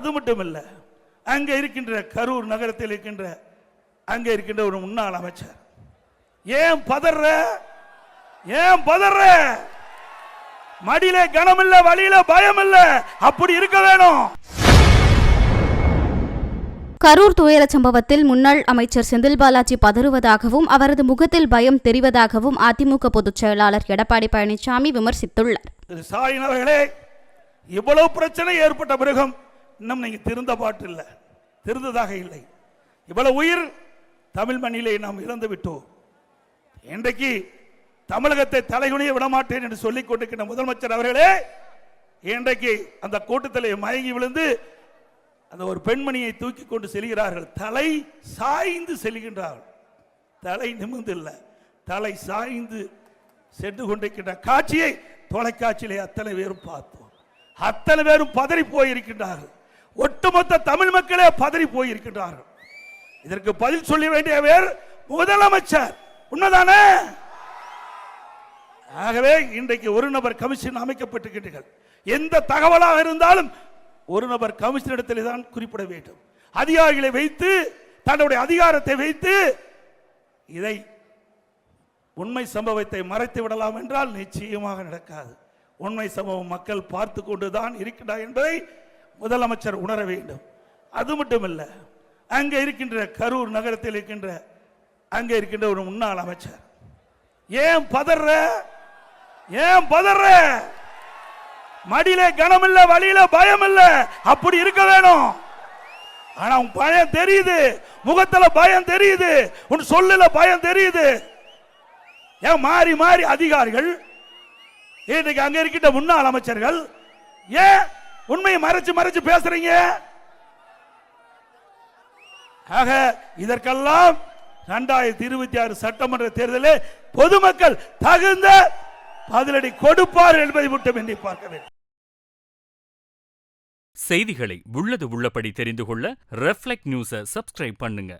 அது மட்டும் இல்ல அங்க இருக்கின்ற கரூர் நகரத்தில் இருக்கின்ற அங்க இருக்கின்ற ஒரு முன்னாள் அமைச்சர். ஏன் பதற ஏன் பதற மடியில கனம் இல்ல வழியில பயம் இல்ல அப்படி இருக்க வேணும். கரூர் துயர சம்பவத்தில் முன்னாள் அமைச்சர் செந்தில் பாலாஜி பதறுவதாகவும் அவரது முகத்தில் பயம் தெரிவதாகவும் அதிமுக பொதுச் செயலாளர் எடப்பாடி பழனிசாமி விமர்சித்துள்ளார். ஸ்டாலின் அவர்களே இவ்வளவு பிரச்சனை ஏற்பட்ட பிறகும் இன்னும் நீங்கள் திருந்த பாட்டு இல்லை. திருந்ததாக இல்லை. இவ்வளவு உயிர் தமிழ் மண்ணிலே நாம் இழந்து விட்டோம். இன்றைக்கு தமிழகத்தை தலைகுனிய விடமாட்டேன் என்று சொல்லிக் கொண்டிருக்கிற முதலமைச்சர் அவர்களே இன்றைக்கு அந்த கூட்டத்திலே மயங்கி விழுந்து அந்த ஒரு பெண்மணியை தூக்கி கொண்டு செல்கிறார்கள். தலை சாய்ந்து செல்கின்றார்கள். தலை நிமிர்ந்து இல்லை தலை சாய்ந்து சென்று கொண்டிருக்கின்ற காட்சியை தொலைக்காட்சியிலே அத்தனை பேரும் பார்த்தோம். அத்தனை பேரும் பதறி போயிருக்கின்றார்கள். ஒட்டுமொத்த தமிழ் மக்களே பதறி போயிருக்கின்றார்கள். இதற்கு பதில் சொல்ல வேண்டியவர் முதலமைச்சர். உண்மைதானே? ஆகவே இன்றைக்கு ஒரு நபர் கமிஷன் அமைக்கப்பட்டிருக்கின்றீர்கள். எந்த தகவலாக இருந்தாலும் ஒரு நபர் கமிஷனிடத்தில் தான் குறிப்பிட வேண்டும். அதிகாரிகளை வைத்து தன்னுடைய அதிகாரத்தை வைத்து இதை உண்மை சம்பவத்தை மறைத்து விடலாம் என்றால் நிச்சயமாக நடக்காது. உண்மை சம்பவம் மக்கள் பார்த்து கொண்டுதான் இருக்கிறார் என்பதை முதலமைச்சர் உணர வேண்டும். அது மட்டுமல்ல அங்கே இருக்கின்ற கரூர் நகரத்தில் இருக்கின்ற அங்கே இருக்கின்ற ஒரு முன்னாள் அமைச்சர். ஏன் பதற? ஏன் பதற? மடியில கனம் இல்ல வழியில பயம் இல்ல அப்படி இருக்க வேணும். ஆனா உன் பயம் தெரியுது. முகத்துல பயம் தெரியுது. உன் சொல்லுல பயம் தெரியுது. ஏன் மாறி மாறி அதிகாரிகள் இன்னைக்கு அங்க இருக்கின்ற முன்னாள் அமைச்சர்கள் ஏன் உண்மையை மறைச்சு மறைச்சு பேசுறீங்க? ஆக இதற்கெல்லாம் இரண்டாயிரத்தி இருபத்தி ஆறு சட்டமன்ற தேர்தலில் பொதுமக்கள் தகுந்த பதிலடி கொடுப்பார் என்பதை மட்டும் எண்ணி பார்க்க வேண்டும். செய்திகளை உள்ளது உள்ளபடி தெரிந்து கொள்ள ரெஃப்ளெக்ட் நியூஸை சப்ஸ்கிரைப் பண்ணுங்க.